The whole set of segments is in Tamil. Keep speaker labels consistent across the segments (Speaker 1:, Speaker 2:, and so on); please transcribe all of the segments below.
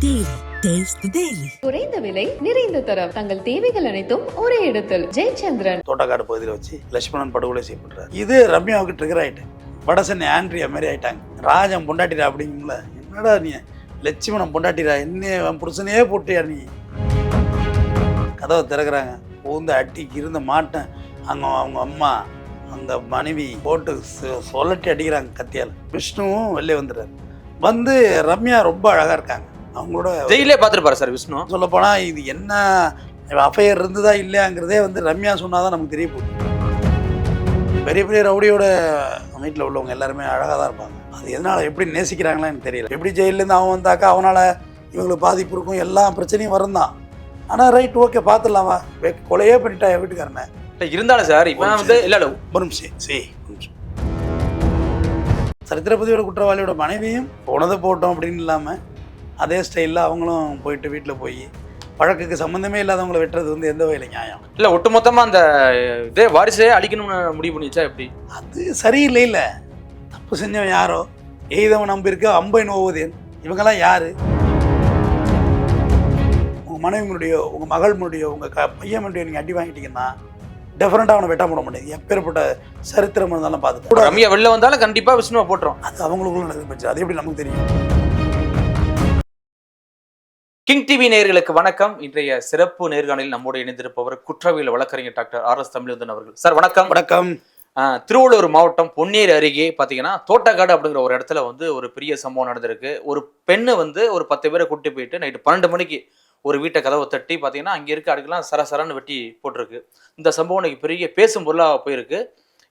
Speaker 1: Daily.
Speaker 2: குறைந்த விலை நிறைந்த தரம். தங்கள் தேவைகள் அனைத்தும் ஒரே இடத்தில். ஜெயச்சந்திரன்.
Speaker 3: தோட்டக்காடு பகுதியில் வச்சு லட்சுமணன் படுகொலை செய்யப்படுறாரு. இது ரம்யாவுக்கு ட்ரிகர் ஆயிட்டு. வடசென்னை ஆண்ட்ரியா மாதிரி ஆயிட்டாங்க. ராஜன் பொண்டாட்டிடா அப்படிங்கும்ல. என்னடா நீ? லட்சுமணன் பொண்டாட்டிடா. என்ன புருஷனே போட்டியா நீ? கதவை திறக்கிறாங்க. பூந்து அட்டி இருந்த மாட்டேன். அங்கே அவங்க அம்மா அந்த மனைவி போட்டு சொ- சொல்லட்டி அடிக்கிறாங்க கத்தியால். விஷ்ணுவும் வெளியே வந்துடுறாரு. வந்து ரம்யா ரொம்ப அழகாக இருக்காங்க. அவங்களோட
Speaker 4: ஜெயிலே பார்த்துருப்பாரு சார் விஷ்ணு.
Speaker 3: சொல்ல போனா இது என்ன அஃபையர் இருந்ததா இல்லையாங்கிறதே வந்து ரம்யா சொன்னாதான் நமக்கு தெரிய போகுது. பெரிய பெரிய ரவுடியோட வீட்டில் உள்ளவங்க எல்லாருமே அழகாக தான் இருப்பாங்க. அது எதனால எப்படி நேசிக்கிறாங்களா எனக்கு தெரியல. எப்படி ஜெயிலேருந்து அவன் வந்தாக்கா அவனால இவங்களுக்கு பாதிப்பு இருக்கும் எல்லா பிரச்சனையும் வரும் தான் ஆனால் ரைட் ஓகே பார்த்துடலாமா? வெ- கொலையே பண்ணிட்டா என் வீட்டுக்காரனை.
Speaker 4: இல்ல, இருந்தாலும் சார் இப்போ வந்து இல்ல இல்ல.
Speaker 3: ஒரு நிமிஷம். சரி ஒரு நிமிஷம். சரித்திரபதியோட குற்றவாளியோட மனைவியும் போனதை போட்டோம் அப்படின்னு இல்லாமல் அதே ஸ்டைலில் அவங்களும் போயிட்டு வீட்டில் போய் வழக்குக்கு சம்மந்தமே இல்லாதவங்களை வெட்டுறது வந்து எந்த வகையில் நியாயம்?
Speaker 4: இல்ல ஒட்டுமொத்தமா அந்த இதே வாரிசே அழிக்கணும்னு முடிவு பண்ணிச்சா எப்படி?
Speaker 3: அது சரியில்லை இல்லை. தப்பு செஞ்சவன் யாரோ? எய்தவன் நம்பியிருக்க அம்பை நோவுதேன். இவங்கெல்லாம் யாரு? உங்கள் மனைவினுடைய உங்கள் மகள்னுடைய உங்கள் க பையனுடைய நீங்கள் அடி வாங்கிட்டீங்கன்னா டெஃபரெண்ட்டாக அவனை வெட்ட போட முடியாது எப்பேற்பட்ட சரித்திரம் இருந்தாலும் பார்த்துட்டு கூட
Speaker 4: ரம்யா வெளில வந்தாலும் கண்டிப்பா விஷ்ணுவை போட்டுரும்.
Speaker 3: அது அவங்களுக்குள்ள நடக்குது பிரச்சனை அது எப்படி நமக்கு தெரியும்?
Speaker 4: கிங் டிவி நேயர்களுக்கு வணக்கம். இன்றைய சிறப்பு நேர்காணலில் நம்மோடு இணைந்திருப்பவர் குற்றவியல் வழக்கறிஞர் டாக்டர் ஆர் எஸ் தமிழ்வந்தன் அவர்கள். சார் வணக்கம்.
Speaker 3: வணக்கம்.
Speaker 4: திருவள்ளூர் மாவட்டம் பொன்னேரி அருகே பார்த்தீங்கன்னா தோட்டக்காடு அப்படிங்கிற ஒரு இடத்துல வந்து ஒரு பெரிய சம்பவம் நடந்திருக்கு. ஒரு பெண்ணு வந்து ஒரு பத்து பேரை கூட்டி போயிட்டு நைட்டு பன்னெண்டு மணிக்கு ஒரு வீட்டை கதவை தட்டி பார்த்தீங்கன்னா அங்கே இருக்க அடுக்கெல்லாம் சர சரன்னு வெட்டி போட்டிருக்கு. இந்த சம்பவம் இன்னைக்கு பெரிய பேசும் பொருளாக போயிருக்கு.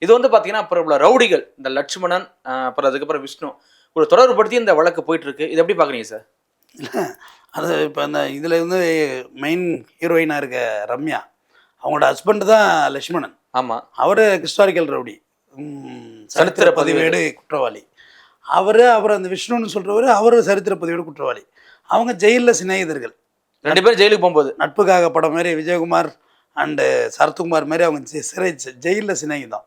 Speaker 4: இது வந்து பார்த்தீங்கன்னா அப்புறம் உள்ள ரவுடிகள் இந்த லட்சுமணன் அப்புறம் அதுக்கப்புறம் விஷ்ணு ஒரு தொடர்புபடுத்தி இந்த வழக்கு போயிட்டு இருக்கு. இது எப்படி பார்க்குறீங்க சார்?
Speaker 3: அது இப்போ அந்த இதில் வந்து மெயின் ஹீரோயினாக இருக்க ரம்யா அவங்களோட ஹஸ்பண்ட் தான் லட்சுமணன்.
Speaker 4: ஆமாம்
Speaker 3: அவர் ஹிஸ்டாரிக்கல் ரவுடி.
Speaker 4: சரித்திர பதிவேடு.
Speaker 3: குற்றவாளி. அவர் அப்புறம் அந்த விஷ்ணுன்னு சொல்கிறவர் அவர் சரித்திர பதிவேடு குற்றவாளி. அவங்க ஜெயிலில் சிநேகிதர்கள்.
Speaker 4: ரெண்டு பேரும் ஜெயிலுக்கு போகும்போது.
Speaker 3: நட்புக்காக படம் மாதிரி விஜயகுமார் அண்டு சரத்குமார் மாதிரி அவங்க சிறை ஜெயிலில் சிநேகிதம்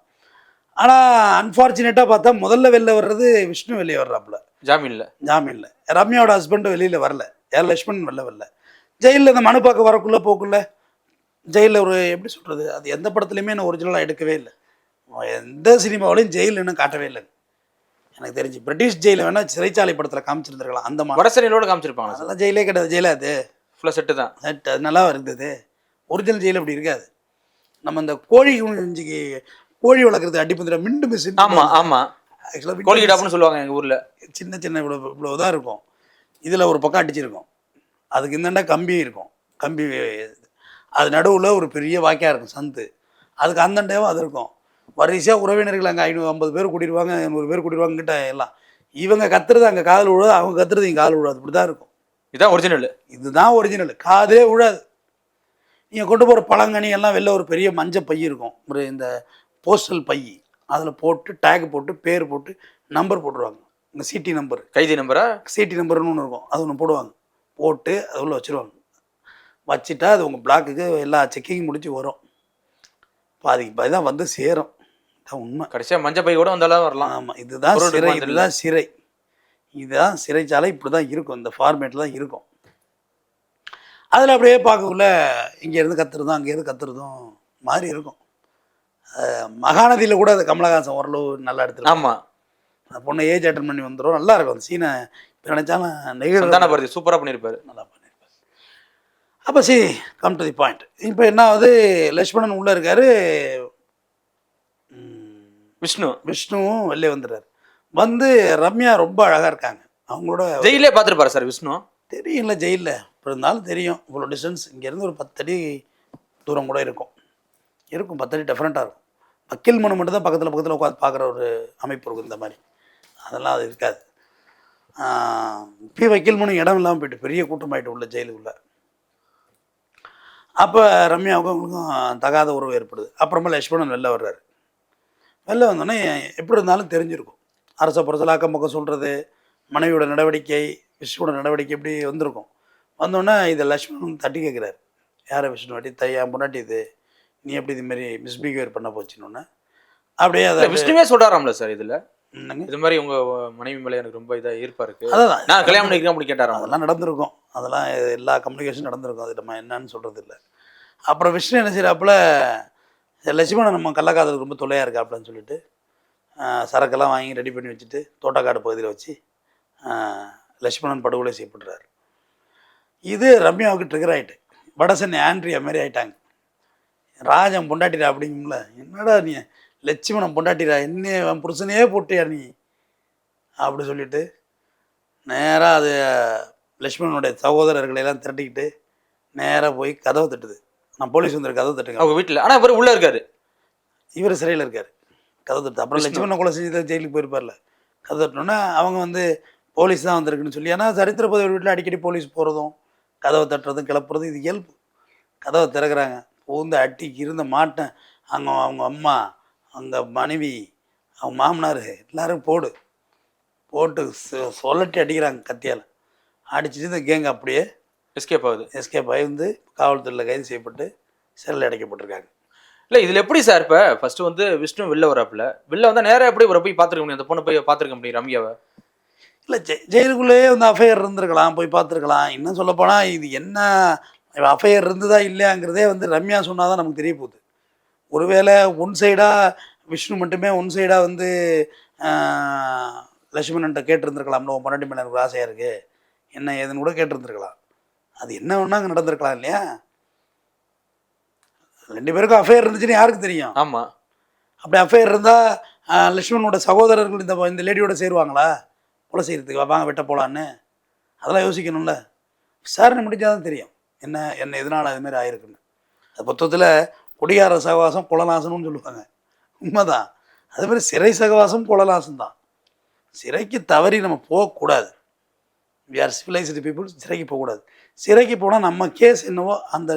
Speaker 3: ஆனால் அன்ஃபார்ச்சுனேட்டாக பார்த்தா முதல்ல வெளில வர்றது விஷ்ணு வெளியே வர்றாப்புல.
Speaker 4: ஜாமீன்ல.
Speaker 3: ஜாமீனில். ரம்யாவோட ஹஸ்பண்ட் வெளியில் வரல. யார் லக்ஷ்மண் வெளில வரல ஜெயிலில் இந்த மனு பார்க்க வரக்குள்ளே போக்குள்ள ஜெயிலில் ஒரு எப்படி சொல்கிறது அது எந்த படத்துலையுமே நான் ஒரிஜினலாக எடுக்கவே இல்லை. எந்த சினிமாவிலையும் ஜெயில் இன்னும் காட்டவே இல்லை. எனக்கு தெரிஞ்சு பிரிட்டிஷ் ஜெயில வேணால் சிறைச்சாலை படத்தில் காமிச்சிருந்துருக்கலாம். அந்த மாதிரி
Speaker 4: வடசென்னையிலோட காமிச்சிருப்பாங்க. சார்
Speaker 3: அதெல்லாம் ஜெயிலே கிடையாது ஜெயிலா அது.
Speaker 4: ஃபுல்லாக செட்டு தான்.
Speaker 3: செட் அது நல்லா இருந்தது. ஒரிஜினல் ஜெயில் அப்படி இருக்காது. நம்ம இந்த கோழி குஞ்சுக்கு கோழி வளர்க்குறது அடிப்பந்திர மிண்டு மிஷின்
Speaker 4: ஆமா ஆமா. கோழிகிடாப்புன்னு சொல்லுவாங்க எங்க ஊர்ல.
Speaker 3: சின்ன சின்ன இவ்வளோ இவ்வளோ தான் இருக்கும். இதில் ஒரு பக்கம் அடிச்சிருக்கும். அதுக்கு இந்தாண்டா கம்பி இருக்கும். கம்பி அது நடுவில் ஒரு பெரிய வாய்க்கா இருக்கும் சந்து. அதுக்கு அந்தண்டையும் அது இருக்கும். வரிசையாக உறவினர்கள் அங்கே ஐநூறு ஐம்பது பேர் கூட்டிடுவாங்க நூறு பேர் கூட்டிடுவாங்க கிட்ட எல்லாம். இவங்க கத்துறது அங்கே காதல் விழுது அவங்க கத்துறது இங்கே காதல் விழாது. இப்படி தான் இருக்கும்.
Speaker 4: இதுதான் ஒரிஜினல்
Speaker 3: இதுதான் ஒரிஜினல் காதே விழாது. நீங்கள் கொண்டு போகிற பழங்கனி எல்லாம் வெளில ஒரு பெரிய மஞ்சள் பை இருக்கும். ஒரு இந்த போஸ்டல் பை. அதில் போட்டு டேக் போட்டு பேர் போட்டு நம்பர் போட்டுருவாங்க. இந்த சிடி நம்பர்
Speaker 4: கைதி நம்பரா
Speaker 3: சிடி நம்பர்னு ஒன்று இருக்கும். அது ஒன்று போடுவாங்க. போட்டு அது உள்ள வச்சுருவாங்க. வச்சுட்டா அது உங்கள் பிளாக்குக்கு எல்லா செக்கிங் முடிச்சு வரும். பாதிக்கு பாதி தான் வந்து சேரும். இதான் உண்மை.
Speaker 4: கடைசியா மஞ்சள் பை கூட வந்தாலும் வரலாம்.
Speaker 3: ஆமாம் இதுதான் சிறை இதுதான் சிறை. இதுதான் சிறைச்சாலை இப்படி தான் இருக்கும். இந்த ஃபார்மேட்டில் தான் இருக்கும். அதில் அப்படியே பார்க்கக்குள்ள இங்கேருந்து கத்துறதும் அங்கேருந்து கத்துறதும் மாதிரி இருக்கும். மகாநதியில் கூட அது கமலஹாசன் ஓரளவு நல்லா எடுத்துருக்கும்
Speaker 4: ஆமா.
Speaker 3: அந்த பொண்ணை ஏஜ் அட்டன் பண்ணி வந்துடும் நல்லா இருக்கும் அந்த சீனை இப்போ நினச்சாலும் நெகிழ
Speaker 4: சந்தான பாரதி சூப்பரா பண்ணிருப்பாரு
Speaker 3: நல்லா பண்ணியிருப்பார். அப்போ see come to the point இப்போ என்ன ஆகுது? லக்ஷ்மணன் உள்ளே இருக்காரு.
Speaker 4: விஷ்ணு.
Speaker 3: விஷ்ணுவும் வெளியே வந்துடுறாரு. வந்து ரம்யா ரொம்ப அழகாக இருக்காங்க. அவங்களோட
Speaker 4: ஜெயிலே பார்த்துருப்பாரு சார் விஷ்ணு?
Speaker 3: தெரியும்ல ஜெயிலில். இருந்தாலும் தெரியும். இவ்வளோ டிஸ்டன்ஸ் இங்கேருந்து ஒரு பத்தடி தூரம் கூட இருக்கும். இருக்கும். பத்தடி டிஃப்ரெண்ட்டாக இருக்கும். வக்கீல் மனு மட்டும் தான் பக்கத்தில் பக்கத்தில் உட்காந்து பார்க்குற ஒரு அமைப்பு இருக்கும் இந்த மாதிரி. அதெல்லாம் அது இருக்காது. பி வக்கீல் மனு இடம் இல்லாமல் போயிட்டு பெரிய கூட்டமாயிட்டு உள்ள ஜெயிலுக்குள்ள. அப்போ ரம்யாவுக்கும் அவங்களுக்கும் தகாத உறவு ஏற்படுது. அப்புறமா லக்ஷ்மணன் வெளில வர்றாரு. வெளில வந்தோடனே எப்படி இருந்தாலும் தெரிஞ்சிருக்கும். அரச புறத்தில் அக்கம் பக்கம் சொல்கிறது மனைவியோட நடவடிக்கை விஷ்ணுவோட நடவடிக்கை இப்படி வந்திருக்கும். வந்தோடனே இதை லக்ஷ்மணன் தட்டி கேட்குறாரு யாரை விஷ்ணு வாட்டி தையா முன்னாடி இது. நீ எப்படி இதுமாரி மிஸ்பிஹேவியர் பண்ண போச்சுன்னு அப்படியே அதை
Speaker 4: விஷ்ணுவே சொல்கிறாராம்ல சார் இதில்? இது மாதிரி உங்க மனைவி மேல எனக்கு ரொம்ப இதா ஈர்ப்பா இருக்கு.
Speaker 3: அதான்
Speaker 4: நான் கல்யாணம் பண்ணிக்கிறேன் அப்படி கேட்டாராம்
Speaker 3: அதெல்லாம் நடந்திருக்கும். அதெல்லாம் எல்லா கம்யூனிகேஷன் நடந்திருக்கும். அது நம்ம என்னன்னு சொல்கிறது இல்லை. அப்புறம் விஷ்ணு என்ன செய்கிறாப்புல லட்சுமணன் நம்ம கள்ளக்காதலுக்கு ரொம்ப தொல்லையாக இருக்காப்புலன்னு சொல்லிட்டு சரக்கெல்லாம் வாங்கி ரெடி பண்ணி வச்சுட்டு தோட்டக்காடு பகுதியில் வச்சு லட்சுமணன் படுகொலை செய்யப்படுறாரு. இது ரம்யாவுக்கு ட்ரிகர் ஆகிட்டு வடசென்னை ஆண்ட்ரியா மாதிரி ஆயிட்டாங்க. ராஜன் பொண்டாட்டிடா அப்படிங்கும்ல. என்னடா நீ? லட்சுமணன் பொண்டாட்டிடா என்ன உன் புருஷனையே போட்டியா நீ? அப்படி சொல்லிட்டு நேராக அது லட்சுமணனுடைய சகோதரர்களை எல்லாம் திரட்டிக்கிட்டு நேராக போய் கதவை தட்டுது. நான் போலீஸ் வந்துரு கதவை தட்டுங்க.
Speaker 4: அவங்க வீட்டுல ஆனா இவர் உள்ள இருக்காரு.
Speaker 3: இவர் சிறையில் இருக்கார். கதவை தட்டு அப்புறம். லட்சுமணன் கொலை செஞ்சு ஜெயிலுக்கு போயிருப்பார்ல. கதவை தட்டினோன்னா அவங்க வந்து போலீஸ் தான் வந்திருக்குன்னு சொல்லி ஏன்னா சரித்திர பதிவு வீட்டில் அடிக்கடி போலீஸ் போகிறதும் கதவை தட்டுறதும் கிளப்புறதும் இது இயல்பு. கதவை திறக்கிறாங்க. பூந்து அட்டி இருந்த மாட்டேன் அவங்க அவங்க அம்மா அவங்க மனைவி அவங்க மாமனார் எல்லாரும் போடு. போட்டு சொல்லட்டி அடிக்கிறாங்க கத்தியால். அடிச்சுட்டு இந்த கேங் அப்படியே
Speaker 4: எஸ்கேப் ஆகுது.
Speaker 3: எஸ்கேப் ஆகி வந்து காவல்துறையில் கைது செய்யப்பட்டு சிறையில் அடைக்கப்பட்டிருக்காங்க.
Speaker 4: இல்ல இதுல எப்படி சார் இப்ப ஃபர்ஸ்ட் வந்து விஷ்ணு வெளில வராப்புல? வெளில வந்தா நேரா எப்படி இவரை போய் பாத்துருக்க முடியும்? அந்த பொண்ணை போய் பாத்துருக்க முடியும் ரம்யாவை?
Speaker 3: இல்லை ஜெ ஜெயிலுக்குள்ளேயே வந்து அஃபையர் இருந்திருக்கலாம் போய் பார்த்துருக்கலாம். இன்னும் சொல்லப்போனால் இது என்ன அஃபையர் இருந்ததா இல்லையாங்கிறதே வந்து ரம்யா சொன்னால் தான் நமக்கு தெரிய போகுது. ஒருவேளை ஒன் சைடாக விஷ்ணு மட்டுமே ஒன் சைடாக வந்து லட்சுமணன்ட்ட கேட்டிருந்துருக்கலாம்ல உன் பொண்டாட்டி மேலே எனக்கு ஆசையாக இருக்குது என்ன ஏதுன்னு கூட கேட்டிருந்துருக்கலாம். அது என்ன வேணா அங்கே நடந்திருக்கலாம் இல்லையா? ரெண்டு பேருக்கும் அஃபையர் இருந்துச்சுன்னு யாருக்கு தெரியும்?
Speaker 4: ஆமா.
Speaker 3: அப்படி அஃபையர் இருந்தால் லட்சுமணனோட சகோதரர்கள் இந்த இந்த லேடியோட சேருவாங்களா? கொலை செய்கிறதுக்கு வாங்க வெட்ட போகலான்னு அதெல்லாம் யோசிக்கணும்ல. விசாரணை முடிஞ்சால் தான் தெரியும். என்ன என்ன எதனால் அது மாதிரி ஆயிருக்குன்னு. அது புத்தகத்தில் குடிகார சகவாசம் குலநாசனம்னு சொல்லுவாங்க. உண்மைதான். அது மாதிரி சிறை சகவாசம் குலநாசம் தான் சிறைக்கு தவறி நம்ம போகக்கூடாது. வி ஆர் சிவிலைஸ்டு பீப்புள் சிறைக்கு போகக்கூடாது. சிறைக்கு போனால் நம்ம கேஸ் என்னவோ அந்த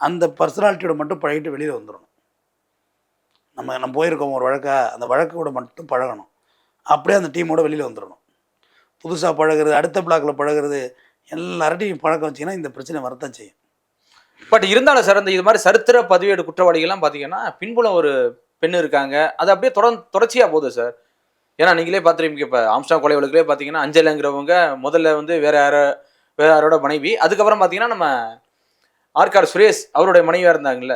Speaker 3: அந்த பர்சனாலிட்டியோட மட்டும் பழகிட்டு வெளியில் வந்துடணும் நம்ம நம்ம போயிருக்கோம் ஒரு வழக்கா அந்த வழக்கோட மட்டும் பழகணும். அப்படியே அந்த டீமோட வெளியில் வந்துடணும் புதுசாக பழகுறது அடுத்த பிளாக்கில் பழகுறது எல்லார்ட்டையும் பழக்கம் வச்சிங்கன்னா இந்த பிரச்சனை வரத்தான் செய்யும்.
Speaker 4: பட் இருந்தாலும் சார் இந்த இது மாதிரி சரித்திர பதிவேடு குற்றவாளிகள்லாம் பார்த்தீங்கன்னா பின்புலம் ஒரு பெண் இருக்காங்க. அது அப்படியே தொடர் தொடர்ச்சியாக போகுது சார். ஏன்னா நீங்களே பார்த்துருப்பீங்க இப்போ ஆம்ஸ்டாங் கொலை வழக்குலேயே பார்த்தீங்கன்னா அஞ்சலங்கிறவங்க முதல்ல வந்து வேற யார வேற யாரோட மனைவி. அதுக்கப்புறம் பார்த்தீங்கன்னா நம்ம ஆர்கார் சுரேஷ் அவருடைய மனைவியாக இருந்தாங்கல்ல.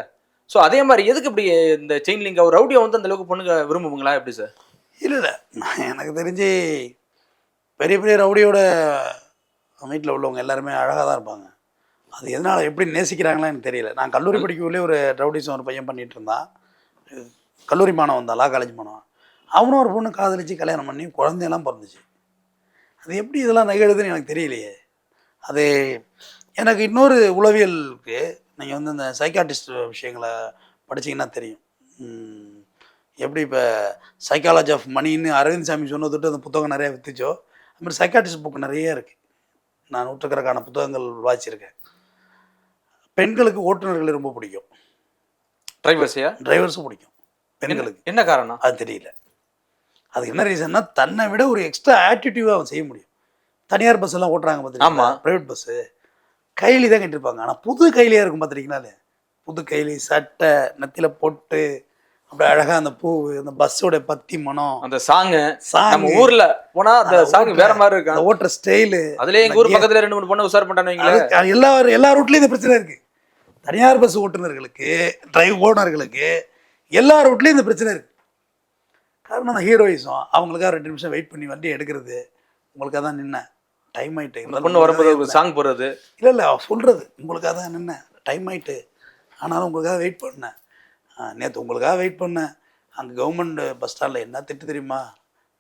Speaker 4: ஸோ அதே மாதிரி எதுக்கு இப்படி இந்த செயின் லிங்க் அவர் ரவுடியை வந்து அந்த அளவுக்கு பொண்ணுங்க விரும்புங்களா எப்படி சார்?
Speaker 3: இல்லை இல்லை எனக்கு தெரிஞ்சு பெரிய பெரிய ரவுடியோட வீட்டில் உள்ளவங்க எல்லாருமே அழகாக தான் இருப்பாங்க. அது எதனால் எப்படி நேசிக்கிறாங்களா எனக்கு தெரியல. நான் கல்லூரி படிக்கக்குள்ளே ஒரு ரவுடிசம் ஒரு பையன் பண்ணிகிட்டு இருந்தான் கல்லூரி மாணவன் தான் லா காலேஜ் மாணவன். அவனும் ஒரு பொண்ணு காதலிச்சு கல்யாணம் பண்ணி குழந்தையெல்லாம் பிறந்துச்சு. அது எப்படி இதெல்லாம் நிகழுதுன்னு எனக்கு தெரியலையே. அது எனக்கு இன்னொரு உளவியலுக்கு நீங்கள் வந்து இந்த சைக்காட்டிஸ்ட் விஷயங்களை படிச்சீங்கன்னா தெரியும். எப்படி இப்போ சைக்காலஜி ஆஃப் மணின்னு அரவிந்த் சாமி சொன்னதுட்டு அந்த புத்தகம் நிறைய வித்துச்சோ அது மாதிரி சைக்காட்டிஸ்ட் புக் நிறைய இருக்குது நான் நூற்றுக்கணக்கான புத்தகங்கள் வாசிச்சிருக்கேன். பெண்களுக்கு ஓட்டுநர்களை ரொம்ப பிடிக்கும்.
Speaker 4: டிரைவர்ஸையா
Speaker 3: டிரைவர்ஸும் பிடிக்கும். பெண்களுக்கு.
Speaker 4: என்ன காரணம்?
Speaker 3: அது தெரியல. அது என்ன ரீசன்னா தன்னை விட ஒரு எக்ஸ்ட்ரா ஆட்டிடியூவாக அவன் செய்ய முடியும். தனியார் பஸ் எல்லாம் ஓட்டுறாங்க
Speaker 4: ஆமா.
Speaker 3: பார்த்துருக்கீங்களா ப்ரைவேட் பஸ்ஸு கைலி தான் கட்டிருப்பாங்க. ஆனால் புது கைலியாக இருக்கும் பார்த்துருக்கீங்களா புது கைலி சட்டை நெத்தியில் பொட்டு அப்படியே அழகாக அந்த பூ அந்த பஸ்ஸோட பத்தி மனம்.
Speaker 4: அந்த சாங்கு
Speaker 3: சாங்
Speaker 4: நம்ம ஊர்ல போனா அந்த சாங் வேற மாதிரி
Speaker 3: அந்த
Speaker 4: இருக்கும்
Speaker 3: ஓட்டுற ஸ்டைலு
Speaker 4: அதுலயே எங்க ஊர் பக்கத்துல ரெண்டு மூணு பொண்ணு உசார் வைங்களேன்.
Speaker 3: எல்லா எல்லா ரூட்லேயும் இந்த பிரச்சனை இருக்குது தனியார் பஸ் ஓட்டுநர்களுக்கு டிரைவ் ஓனர்களுக்கு எல்லா ரூட்லேயும் இந்த பிரச்சனை இருக்குது காரணம் அந்த ஹீரோயிசம் அவங்களுக்காக ரெண்டு நிமிஷம் வெயிட் பண்ணி வண்டி எடுக்கிறது. உங்களுக்காக தான் நின்னேன் டைம்
Speaker 4: அந்த பொண்ணு வரும்போது சாங் போடுறது.
Speaker 3: இல்லை இல்லை சொல்கிறது உங்களுக்காக தான் நின்னேன் டைம் ஆயிட்டு. ஆனாலும் உங்களுக்காக வெயிட் பண்ணேன் நேற்று உங்களுக்காக வெயிட் பண்ணேன் அங்கே கவர்மெண்ட் பஸ் ஸ்டாண்டில் என்ன திட்டு தெரியுமா?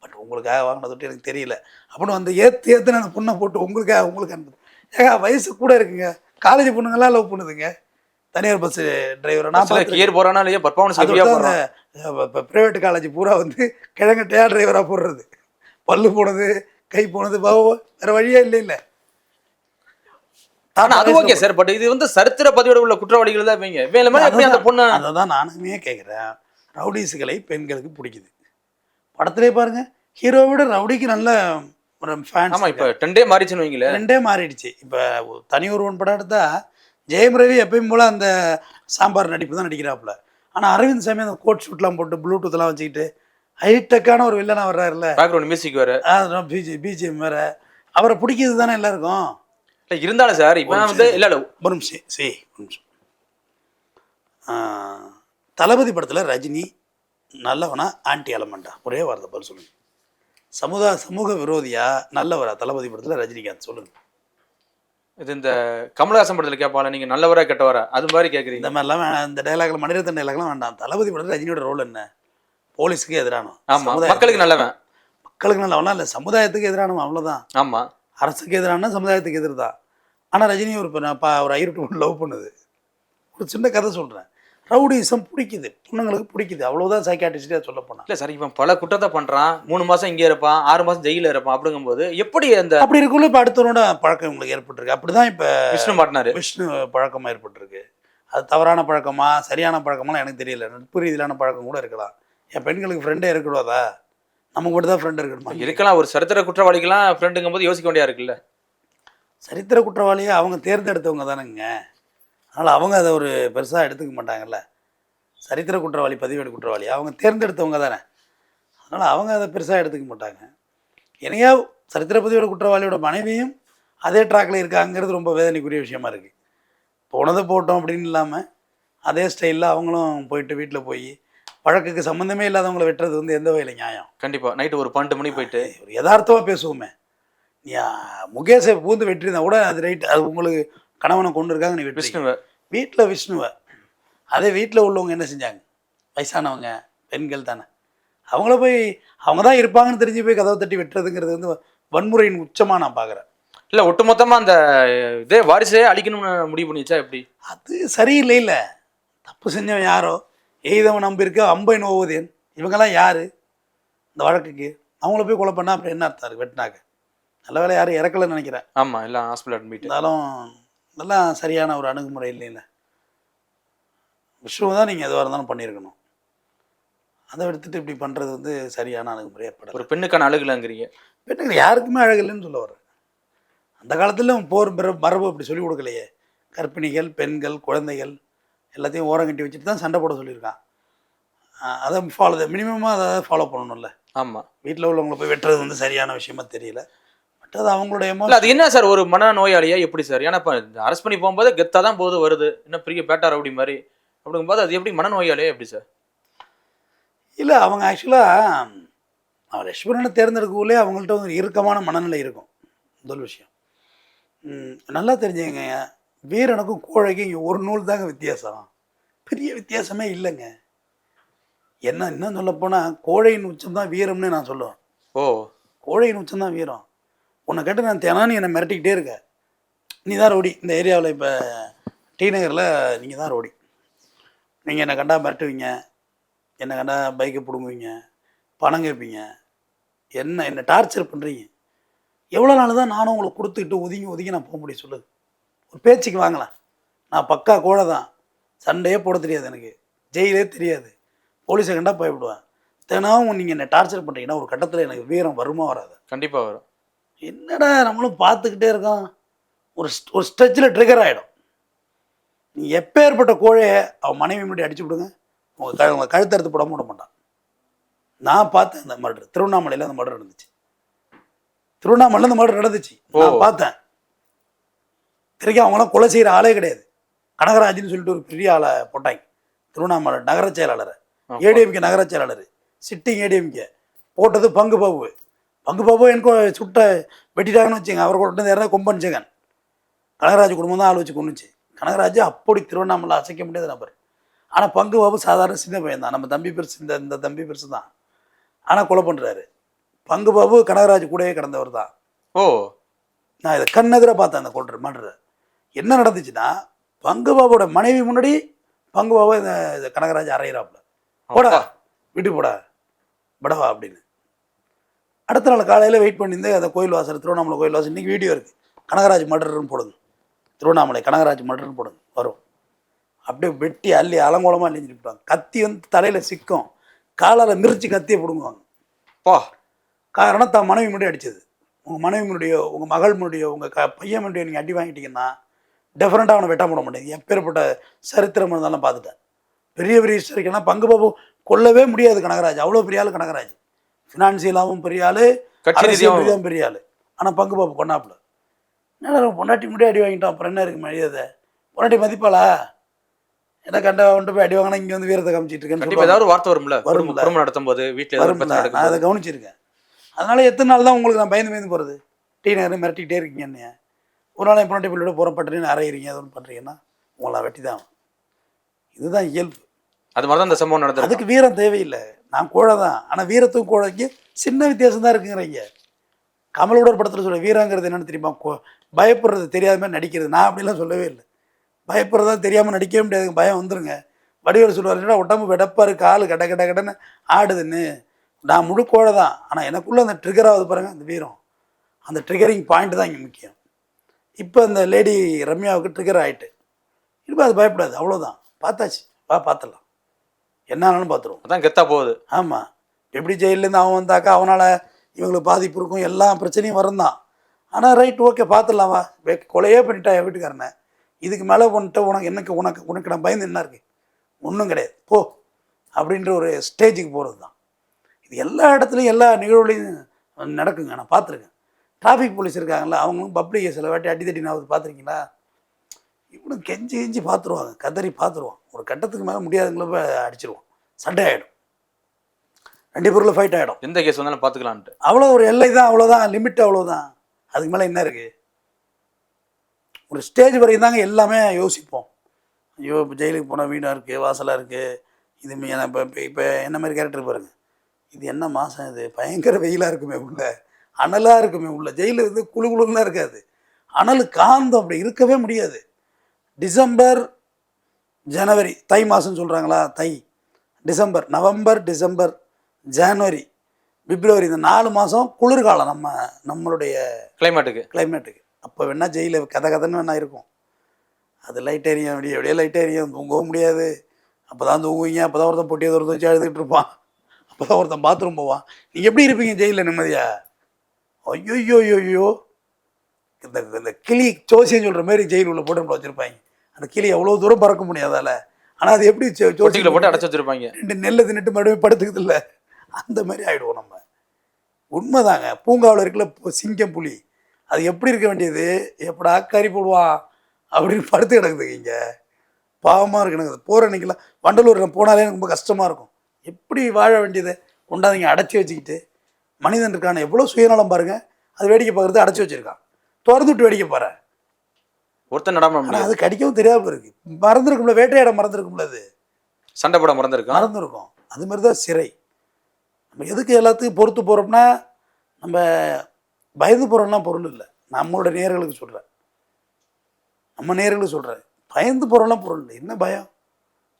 Speaker 3: பட் உங்களுக்காக வாங்கின தொட்டு எனக்கு தெரியல. அப்படின்னு வந்து ஏற்று ஏற்று அந்த பொண்ணை போட்டு உங்களுக்காக உங்களுக்கு அனுப்புது. ஏங்க வயசு கூட இருக்குங்க. காலேஜ் பொண்ணுங்கெல்லாம் லவ் பண்ணுதுங்க. தனியார் பஸ் டிரைவரை நான்.
Speaker 4: கியர் போறானா இல்லையா? பர்ஃபார்மன்ஸ்
Speaker 3: அந்த ப்ரைவேட் காலேஜ் பூரா வந்து கிழங்கட்டையா டிரைவராக போடுறது. பல்லு போனது கை போனது வேற வழியே இல்லை இல்லை.
Speaker 4: ஆனா அது ஓகே சார் பட் இது வந்து சரித்திர பதிவோட உள்ள குற்றவாளிகள் தான் இவங்க. இவங்க மேல எப்படி அந்த பொண்ணு
Speaker 3: அதை தான் நானுமே கேட்குறேன் ரவுடிஸுகளை பெண்களுக்கு பிடிக்குது. படத்திலே பாருங்க ஹீரோவை விட ரவுடிக்கு நல்ல ஃபேன்ஸ்
Speaker 4: ஆமா இப்ப டென்டே மாறிச்சுன்னு வைங்களேன்.
Speaker 3: ரெண்டே மாறிடுச்சு. இப்போ தனி ஒருவன் படம் எடுத்தா ஜெயம் ரவி எப்பயும் போல அந்த சாம்பார் நடிப்பு தான் நடிக்கிறாப்புல. ஆனால் அரவிந்த் சாமி அந்த கோட் ஷூட்லாம் போட்டு ப்ளூடூத்லாம் வச்சுக்கிட்டு ஹைடெக்கான ஒரு வில்லனா வர்றாருல்ல.
Speaker 4: பேக்ரவுண்ட் மியூசிக் வேற.
Speaker 3: பிஜி பிஜிஎம் வேற. அவரை பிடிக்கிறது தானே எல்லாருக்கும்?
Speaker 4: இல்ல இருந்தாலும் சார் இப்போ வந்து இல்ல இல்ல.
Speaker 3: ஒரு நிமிஷம். சரி ஒரு நிமிஷம். தளபதி படத்தில் ரஜினி நல்லவனா? ஆன்டி எலமெண்டா ஒரே வார்த்தை பதில் சொல்லுங்க. சமுதாய சமூக விரோதியா? நல்லவரா? தளபதி படத்தில் ரஜினிகாந்த். சொல்லுங்க.
Speaker 4: இது இந்த கமலஹாசன் படத்துல கேட்பால நீங்க நல்லவரா கெட்டவரா? அது மாதிரி கேக்குறீங்க.
Speaker 3: இந்த மாதிரிலாம் இந்த டைலாக்ல மணிரத்தன் டைலாக்லாம் வேண்டாம். தளபதி படத்தில் ரஜினியோட ரோல் என்ன? போலீஸுக்கு எதிரானோ?
Speaker 4: ஆமா.
Speaker 3: சமுதாயத்துக்கு-
Speaker 4: மக்களுக்கு நல்லவன்.
Speaker 3: மக்களுக்கு நல்லவனா? இல்லை சமுதாயத்துக்கு எதிரானவன் அவ்வளோதான்
Speaker 4: ஆமா.
Speaker 3: அரசுக்கு எதிரான சமுதாயத்துக்கு எதிர் தான் ஆனால் ரஜினி ஒரு ஒரு ஐரோட்டு லவ் பண்ணுது. ஒரு சின்ன கதை சொல்கிறேன் ரவுடிசம் பிடிக்குது. பொண்ணுங்களுக்கு பிடிக்குது. அவ்வளோதான் சைக்காட்டிஸ்டாக சொல்ல போனால்
Speaker 4: இல்ல சார் இவன் பல குற்றத்தை பண்றான். மூணு மாசம் இங்கே இருப்பான். ஆறு மாசம் ஜெயில இருப்பான் அப்படிங்கும்போது எப்படி அந்த
Speaker 3: அப்படி இருக்குள்ள இப்போ அடுத்தவனோட பழக்கம் உங்களுக்கு ஏற்பட்டிருக்கு. அப்படி தான் இப்போ
Speaker 4: விஷ்ணு மாட்டினாரு.
Speaker 3: விஷ்ணு பழக்கமாக ஏற்பட்டிருக்கு. அது தவறான பழக்கமா சரியான பழக்கமாலாம் எனக்கு தெரியல. நட்பு ரீதியிலான பழக்கம் கூட இருக்கலாம். என் பெண்களுக்கு ஃப்ரெண்டே இருக்கக்கூடாதா நமக்கு மட்டும் தான் ஃப்ரெண்ட் இருக்கணுமா?
Speaker 4: இருக்கலாம். ஒரு சரித்திர குற்றவாளிக்கெல்லாம் ஃப்ரெண்டுங்கும் போது யோசிக்க வேண்டியா இருக்குல்ல.
Speaker 3: சரித்திர குற்றவாளியை? அவங்க தேர்ந்தெடுத்தவங்க தானேங்க. அதனால் அவங்க அதை ஒரு பெருசாக எடுத்துக்க மாட்டாங்கல்ல. சரித்திர குற்றவாளி பதிவேடு குற்றவாளி. அவங்க தேர்ந்தெடுத்தவங்க தானே. அதனால் அவங்க அதை பெருசாக எடுத்துக்க மாட்டாங்க. என்னையா சரித்திர பதிவேடு குற்றவாளியோட மனைவியும் அதே ட்ராக்கில் இருக்காங்கிறது ரொம்ப வேதனைக்குரிய விஷயமா இருக்குது போனதை போட்டோம் அப்படின்னு இல்லாமல் அதே ஸ்டைலில் அவங்களும் போயிட்டு வீட்டில் போய் வழக்குக்கு சம்மந்தமே இல்லாதவங்களை வெட்டுறது வந்து எந்த வகையில் நியாயம்?
Speaker 4: கண்டிப்பா. நைட்டு ஒரு பன்னெண்டு மணி போயிட்டு
Speaker 3: ஒரு யதார்த்தமாக பேசுவோமே. நீ முகேஷை பூந்து வெட்டியிருந்தா கூட அது ரைட் அது உங்களுக்கு கணவனை கொண்டு இருக்காங்க நீ
Speaker 4: விஷ்ணுவை.
Speaker 3: வீட்டில் விஷ்ணுவை. அதே வீட்டில் உள்ளவங்க என்ன செஞ்சாங்க? வயசானவங்க பெண்கள் தானே. அவங்கள போய் அவங்க தான் இருப்பாங்கன்னு தெரிஞ்சு போய் கதவை தட்டி வெட்டுறதுங்கிறது வந்து வன்முறையின் உச்சமாக நான் பார்க்குறேன்.
Speaker 4: இல்ல ஒட்டுமொத்தமா அந்த இதே வாரிசே அழிக்கணும்னு முடிவு பண்ணிச்சா எப்படி?
Speaker 3: அது சரியில்லை இல்லை. தப்பு செஞ்சவன் யாரோ? எய்தவன் நம்பியிருக்க அம்பை நோவுதேன். இவங்கெல்லாம் யார்? இந்த வழக்குக்கு. அவங்கள போய் கொலை பண்ணா அப்புறம் என்ன அர்த்தம்? இருக்கு வெட்டினாக்க. நல்ல வேலை யாரும் இறக்கலைன்னு நினைக்கிறேன்.
Speaker 4: ஆமா எல்லாம் ஹாஸ்பிட்டல் அட்மிட்
Speaker 3: இருந்தாலும் இதெல்லாம் சரியான ஒரு அணுகுமுறை இல்லைல்ல. விஷ்ணுவை தான் நீங்கள் எதுவாக இருந்தாலும் பண்ணியிருக்கணும். அதை எடுத்துட்டு இப்படி பண்ணுறது வந்து சரியான அணுகுமுறை ஏற்படல.
Speaker 4: ஒரு பெண்ணுக்கான அழுகலங்கிறீங்க
Speaker 3: பெண்ணுக்கு யாருக்குமே அழகில்லைன்னு சொல்ல வரேன் அந்த காலத்தில் போர் பிற- மரபு அப்படி சொல்லி கொடுக்கலையே. கர்ப்பிணிகள் பெண்கள் குழந்தைகள் எல்லாத்தையும் ஓரம் கட்டி வச்சுட்டு தான் சண்டை போட சொல்லியிருக்கான். அதை ஃபாலோ மினிமமாக அதை ஃபாலோ பண்ணணும்ல.
Speaker 4: ஆமா.
Speaker 3: வீட்டில் உள்ளவங்களை போய் வெட்டுறது வந்து சரியான விஷயமா தெரியல. அது அவங்களுடைய
Speaker 4: அது என்ன சார் ஒரு மன நோயாளியா எப்படி சார்? ஏன்னா இப்ப அரெஸ்ட் பண்ணி போகும்போது கெத்தா தான் போது வருது. இன்னும் பெரிய பேட்டா ரவுடி மாதிரி. அப்படிங்கும்போது அது எப்படி மனநோயாளியா எப்படி சார்?
Speaker 3: இல்லை அவங்க ஆக்சுவலாக அவர் யஷ்வரனை தேர்ந்தெடுக்கக்குள்ளே அவங்கள்ட்ட ஒரு இறுக்கமான மனநிலை இருக்கும். முதல் விஷயம். நல்லா தெரிஞ்சுங்க வீரனுக்கும் கோழைக்கும் இங்கே ஒரு நூல் தாங்க வித்தியாசம். பெரிய வித்தியாசமே இல்லைங்க. என்ன இன்னும் சொல்லப்போனால் கோழையின் உச்சம் தான் வீரம்னு நான் சொல்லுவேன்.
Speaker 4: ஓ.
Speaker 3: கோழையின் உச்சம் தான் வீரம். உன்னை கேட்டு நான் தினம் நீ என்னை மிரட்டிக்கிட்டே இருக்க. நீ தான் ரோடி இந்த ஏரியாவில் இப்போ டி நகரில் நீங்கள் தான் ரோடி நீங்கள் என்னை கண்டா மிரட்டுவீங்க. என்னை கண்டா பைக்கை பிடுங்குவீங்க. பணம் கேட்பீங்க. என்ன என்னை டார்ச்சர் பண்ணுறீங்க எவ்வளோ நாள் தான் நானும் உங்களை கொடுத்துக்கிட்டு ஒதுங்கி ஒதுங்கி நான் போக முடியும் சொல்லுது ஒரு பேச்சுக்கு வாங்கலாம். நான் பக்கா கோழை தான். சண்டையே போட தெரியாது எனக்கு. ஜெயிலே தெரியாது. போலீஸை கண்டா பயப்படுவேன். தினமும் நீங்கள் என்னை டார்ச்சர் பண்ணுறீங்கன்னா ஒரு கட்டத்தில் எனக்கு வீரம் வருமா வராது.
Speaker 4: கண்டிப்பாக வரும்.
Speaker 3: என்னடா நம்மளும் பார்த்துக்கிட்டே இருக்கோம்? ஒரு ஒரு ஸ்ட்ரெச்சில் ட்ரிகர் ஆகிடும் நீ எப்பேற்பட்ட கோழையை அவன் மனைவி முன்னாடி அடிச்சு விடுங்க? உங்கள் க உங்கள் கழுத்தறுத்து போடாம விட மாட்டான். நான் பார்த்தேன் அந்த மர்டர் திருவண்ணாமலையில் அந்த மர்டர் நடந்துச்சு. திருவண்ணாமலையில் அந்த மர்டர் நடந்துச்சு. நான். பார்த்தேன். திரைக்கு அவங்களாம் கொலை செய்கிற ஆளே கிடையாது. கனகராஜ்னு சொல்லிட்டு ஒரு பெரிய ஆளை போட்டாங்க. திருவண்ணாமலை நகர செயலாளரை. ஏடிஎம்கே நகர செயலாளர். சிட்டிங் ஏடிஎம்கே. போட்டது பங்கு பாபு. பங்கு பாபு எனக்கு சுட்ட வெட்டிட்டாங்கன்னு வச்சுங்க அவர் கொண்டு யாராவது கொம்பன் ஜெகன் கனகராஜ் குடும்பம் தான் ஆள் வச்சு கொண்டுச்சு கனகராஜ் அப்படி திருவண்ணாமலை அசைக்க முடியாத நபர். ஆனால் பங்கு பாபு சாதாரண சின்ன பையன் தான். நம்ம தம்பி பெருசு இந்த இந்த தம்பி பெருசு தான். ஆனால் கொலை பண்ணுறாரு பங்கு பாபு கனகராஜ் கூடவே கிடந்தவர் தான்.
Speaker 4: ஓ.
Speaker 3: நான் இதை கண்ணெதிர பார்த்தேன் அந்த கொள்ற மர்டர் என்ன நடந்துச்சுன்னா பங்கு பாபுவோட மனைவி முன்னாடி பங்கு பாபு இந்த கனகராஜ் அறையிறாப்புல. போடா. வீட்டுக்கு போடா படவா அப்படின்னு. அடுத்த நாள் காலையில் வெயிட் பண்ணியிருந்து அந்த கோயில் வாசல் திருவண்ணாமலை கோயில் வாசல். இன்றைக்கி வீடியோ இருக்குது கனகராஜ் மர்டர்னு போடுங்க. திருவண்ணாமலை கனகராஜ் மர்டர்னு போடுங்க. வரும். அப்படியே வெட்டி அள்ளி அலங்கோலமாக விட்டாங்க கத்தி வந்து தலையில் சிக்கும். காலால் மிரிச்சு கத்தியை பிடுங்குவாங்க.
Speaker 4: பா.
Speaker 3: காரணம் தான் மனைவி முன்னாடி அடிச்சது. உங்கள் மனைவி முன்னாடியோ உங்கள் மகள் முன்னாடியோ உங்கள் க பையன் முன்னாடியோ நீங்கள் அடி வாங்கிட்டீங்கன்னா டெஃபரெண்ட்டாக அவனை வெட்டாம விட மாட்டேங்க எப்பேற்பட்ட சரித்திரம் இருந்தாலும் பார்த்துட்டேன். பெரிய பெரிய ஹிஸ்டரிக்கெல்லாம் பங்கு பாபு கொல்லவே முடியாது கனகராஜ். அவ்வளோ பெரிய ஆள் கனகராஜ். ஃபினான்சியலாகவும் பெரிய ஆள்
Speaker 4: கட்சி
Speaker 3: அரசியல்
Speaker 4: ரீதியாவும்.
Speaker 3: ரீதியாகவும் பெரிய ஆள் ஆனால் பங்கு பாப்பு கொண்டாப்புல. என்ன பொண்டாட்டி முன்னாடி அடி வாங்கிட்டோம் அப்புறம் என்ன இருக்கு மரியாதை? பொண்டாட்டி மதிப்பாளா? என்ன கண்ட கொண்டு போய் அடி வாங்கினா இங்கே வந்து வீரத்தை காமிச்சிட்டு இருக்கேன்னு
Speaker 4: ஏதாவது வார்த்தை வரும்ல?
Speaker 3: வரும்ல.
Speaker 4: குடும்பம் நடத்தும் போது வீட்டுல பிரச்சனை
Speaker 3: நான் அதை கவனிச்சிருக்கேன். அதனால எத்தனை நாள் தான் உங்களுக்கு நான் பயந்து பயந்து போகிறது டீ நேரம் மிரட்டிக்கிட்டே இருக்கீங்க என்னைய. ஒரு நாள் என் பொண்டாட்டி பிள்ளையோட போகிற பட்டுன்னு அரைகிறீங்க அது ஒன்று பண்ணுறீங்கன்னா உங்களை வெட்டி தான். இதுதான் இயல்பு.
Speaker 4: அது மாதிரி தான் இந்த சம்பவம் நடந்தது
Speaker 3: அதுக்கு வீரம் தேவையில்லை. நான் கோழை தான் ஆனால் வீரத்துக்கும் கோழைக்கு சின்ன வித்தியாசம் தான் இருக்குங்கிறீங்க. கமலோட படத்தில் சொல்ல வீரங்கிறது என்னென்னு தெரியுமா? கோ- பயப்படுறது தெரியாத மாதிரி நடிக்கிறது. நான் அப்படிலாம் சொல்லவே இல்லை. பயப்படுறதா தெரியாமல் நடிக்கவே முடியாது பயம் வந்துருங்க. வடிவேல் சொல்லுவார் உடம்பு வெடப்பாரு கால் கட கட கடன்னு ஆடுதுன்னு. நான் முழு கோழை தான் ஆனால் எனக்குள்ளே அந்த ட்ரிகர் ஆகுது பாருங்கள் அந்த வீரம். அந்த ட்ரிகரிங் பாயிண்ட் தான் இங்கே முக்கியம். இப்போ அந்த லேடி ரம்யாவுக்கு ட்ரிகர் ஆயிட்டு. இப்போ அது பயப்படாது. அவ்வளோதான் பார்த்தாச்சு. வா பார்த்துடலாம். என்ன ஆனாலும் பார்த்துருவோம்.
Speaker 4: அதான் கெத்தா போகுது.
Speaker 3: ஆமாம் எப்படி ஜெயிலேருந்து அவன் வந்தாக்கா அவனால் இவங்களுக்கு பாதிப்பு இருக்கும் எல்லா பிரச்சனையும் வரும் தான் ஆனால் ரைட் ஓகே பார்த்துடலாம் வா. கொலையே பண்ணிட்டா என் வீட்டுக்காரனை. இதுக்கு மேலே பண்ணிட்டு உனக்கு எனக்கு உனக்கு உனக்கு நான் பயந்து என்ன இருக்கு? ஒன்றும் கிடையாது. போ. அப்படின்ற ஒரு ஸ்டேஜுக்கு போகிறது தான் இது எல்லா இடத்துலையும் எல்லா நிகழ்வுலையும் நடக்குங்க. நான் பார்த்துருக்கேன். டிராஃபிக் போலீஸ் இருக்காங்கல்ல அவங்களும் பப்ளிக் சில வாட்டி அடி தட்டி நான் பார்த்துருக்கீங்களா? இவனும் கெஞ்சி கெஞ்சி பார்த்துருவாங்க கதறி பார்த்துருவான் ஒரு கட்டத்துக்கு மேலே முடியாதுங்கள போய் அடிச்சிருவான். சண்டை ஆகிடும் ரெண்டு பேருக்குள்ள ஃபைட் ஆகிடும்
Speaker 4: எந்த கேஸ் வந்தாலும் பாத்துக்கலான்ட்டு.
Speaker 3: அவ்வளோ ஒரு எல்லை தான் அவ்வளோதான் லிமிட் அவ்வளோதான் அதுக்கு மேலே என்ன இருக்குது ஒரு ஸ்டேஜ் வரைக்கும் தாங்க எல்லாமே யோசிப்போம். ஐயோ இப்போ ஜெயிலுக்கு போனால் வீடாக இருக்குது வாசலாக இருக்குது இது இப்போ இப்போ இப்போ என்ன மாதிரி கேரக்டர் பாருங்க. இது என்ன மாதம் இது? பயங்கர வெயிலாக இருக்குமே உள்ள. அனலாக இருக்குமே உள்ள. ஜெயிலு வந்து குளு குளுலாம் இருக்காது. அனல் காந்தம் அப்படி இருக்கவே முடியாது. டிசம்பர் ஜனவரி தை மாதம் சொல்கிறாங்களா தை. டிசம்பர் நவம்பர் டிசம்பர் ஜனவரி பிப்ரவரி இந்த நாலு மாதம் குளிர்காலம் நம்ம நம்மளுடைய
Speaker 4: கிளைமேட்டுக்கு
Speaker 3: கிளைமேட்டுக்கு அப்போ வேணால் ஜெயிலில் கதை கதைன்னு வேணா இருக்கும். அது லைட் எரியும் விடிய விடிய லைட் எரியும் தூங்கவும் முடியாது. அப்போ தான் தூங்குவீங்க அப்போ தான் ஒருத்தன் பொட்டியை ஒருத்தன் வச்சு அழுதுகிட்டு இருப்பான். அப்போ தான் ஒருத்தன் பாத்ரூம் போவான். நீங்கள் எப்படி இருப்பீங்க ஜெயிலில் நிம்மதியா? ஐயோ ஐயோ இந்த இந்த கிளி ஜோசியம் சொல்கிற மாதிரி ஜெயில் உள்ள போட்டு வச்சுருப்பாங்க. அந்த கிளி எவ்வளோ தூரம் பறக்க முடியாதால ஆனால் அது எப்படி ஜோ-
Speaker 4: பொட்டிக்குள்ள
Speaker 3: ஜோசியம்
Speaker 4: போட்டு அடைச்சு வச்சிருப்பாங்க.
Speaker 3: ரெண்டு நெல்லை தின்னுட்டு மறுபடியும் படுத்துக்குது இல்லை அந்த மாதிரி ஆகிடுவோம் நம்ம. உண்மைதாங்க. பூங்காவில் இருக்குல்ல பு- சிங்கம் புலி அது எப்படி இருக்க வேண்டியது? எப்படா கறி போடுவான்? அப்படின்னு படுத்து கிடக்குது இங்கே. பாவமாக இருக்கு எனக்கு போகிற அன்னைக்கெல்லாம் வண்டலூர் நான் போனாலே எனக்கு ரொம்ப கஷ்டமாக இருக்கும். எப்படி வாழ வேண்டியது கொண்டாந்தீங்க? அடைச்சி வச்சுக்கிட்டு. மனிதன் இருக்கான. எவ்வளோ சுயநலம் பாருங்க. அது வேடிக்கை பார்க்குறது அடைச்சி வச்சிருக்கான். திறந்து விட்டு வேடிக்கை பாரு.
Speaker 4: ஒருத்தன் நடாம
Speaker 3: அது கடிக்கவும் தெரியாமல் இருக்கு. மறந்துருக்கும்ல வேட்டையாட மறந்துருக்கும்ல அது?
Speaker 4: சண்டை போட மறந்துருக்கான்
Speaker 3: மறந்துருக்கோம். அது மாதிரி தான் சிறை. நம்ம எதுக்கு எல்லாத்துக்கும் பொறுத்து போகிறோம்னா நம்ம பயந்து போகிறோம்லாம் பொருள் இல்லை. நம்மளோட நேர்களுக்கு சொல்கிறேன் நம்ம நேர்களுக்கு சொல்கிறேன் பயந்து போகிறோம்லாம் பொருள் இல்லை. என்ன பயம்?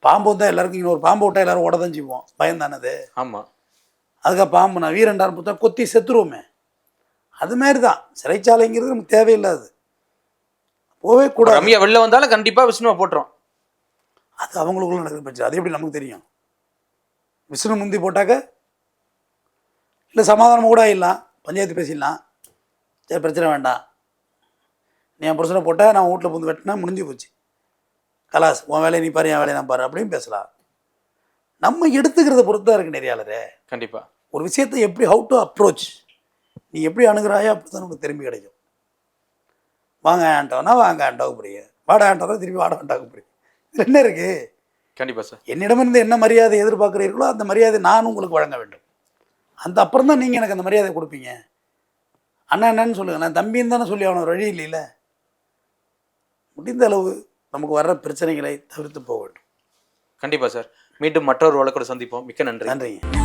Speaker 3: பாம்பு வந்தால் எல்லாருக்கும் இன்னொரு பாம்பு விட்டா எல்லாரும் ஓட தான் செய்வோம். பயம் தானது
Speaker 4: ஆமா.
Speaker 3: அதுக்காக பாம்பு நான் வீரண்டார் பார்த்தா கொத்தி செத்துருவோமே. அது மாதிரி தான் சிறைச்சாலைங்கிறது நமக்கு தேவையில்லாது. போவே கூடாது.
Speaker 4: ரம்யா வெளில வந்தாலும் கண்டிப்பா விஷ்ணுவை போட்டுரும்.
Speaker 3: அது அவங்களுக்குள்ள நடக்கிற பிரச்சனை. அது எப்படி நமக்கு தெரியும்? விஷ்ணு முந்தி போட்டாக்க இல்லை சமாதானம் கூட ஆயிடலாம். பஞ்சாயத்து பேசிடலாம். சரி பிரச்சனை வேண்டாம். நீ என் புருஷனை போட்டால் நான் வீட்டில் புந்து வெட்டினா முடிஞ்சு போச்சு. கலாஸ் உன் வேலையை நீ பாரு என் வேலையை நான் பாரு அப்படின்னு பேசலாம். நம்ம எடுத்துக்கிறத பொறுத்து தான் இருக்கு நெறியாளரே.
Speaker 4: கண்டிப்பா.
Speaker 3: ஒரு விஷயத்தை எப்படி ஹவு டு அப்ரோச் நீ எப்படி அணுகிறாயோ அப்படி தான் உனக்கு திரும்பி கிடைக்கும். வாங்க ஆண்டவனா வாங்க ஆண்டாவுக்கு புரியும் வாட ஆண்டவனா திரும்பி வாட ஆண்டாவுக்கு இதில் என்ன இருக்குது
Speaker 4: கண்டிப்பா சார்.
Speaker 3: என்னிடமிருந்து என்ன மரியாதை எதிர்பார்க்குறீர்களோ அந்த மரியாதை நான் உங்களுக்கு வழங்க வேண்டும். அந்த அப்புறம் தான் நீங்கள் எனக்கு அந்த மரியாதை கொடுப்பீங்க. அண்ணா என்னன்னு சொல்லுங்க. நான் தம்பின்னு தானே சொல்லி அவனை வழி இல்லைல்ல முடிந்த அளவு நமக்கு வர்ற பிரச்சனைகளை தவிர்த்து போக வேண்டும்.
Speaker 4: கண்டிப்பா சார். மீண்டும் மற்றொரு வழக்கோட சந்திப்போம். மிக்க நன்றி.
Speaker 3: நன்றிங்க.